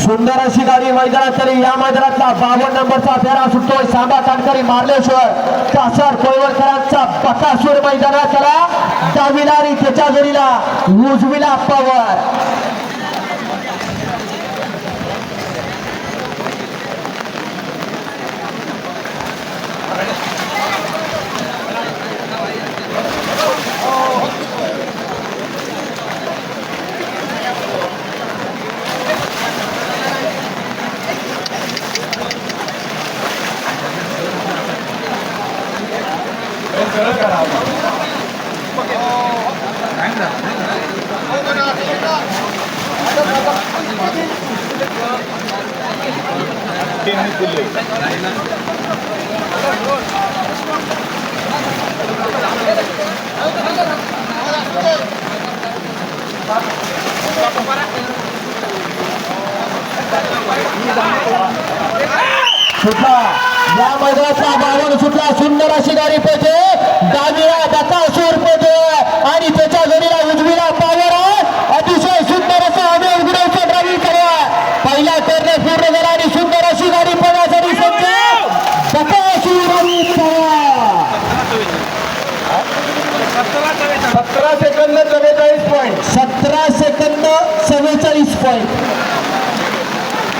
सुंदर अशी गाडी मैदानात तरी या मैदानातला बावन नंबरचा फेरा सुटतोय. सांबा काटकरी मार्लेश्वर. कासार कोळवळकरांचा बकासूर मैदानात त्याला डावीला आणि त्याच्या जोडीला. उजवीला पवर सुटला या मैदानातला बावन सुटला सुंदर अशी गाडी पेटे डावीला बकासूर पेटे आणि त्याच्या जोडीला उजवीला पावर अतिशय सुंदर असं आम्ही उघडवचं ड्रायव्हिंग करूया पहिला करणे पूर्ण झाला आणि सुंदर अशी गाडी पळण्यासाठी सज्ज बकासूर आणि सतरा सेकंद चव्वेचाळीस पॉईंट सतरा सेकंद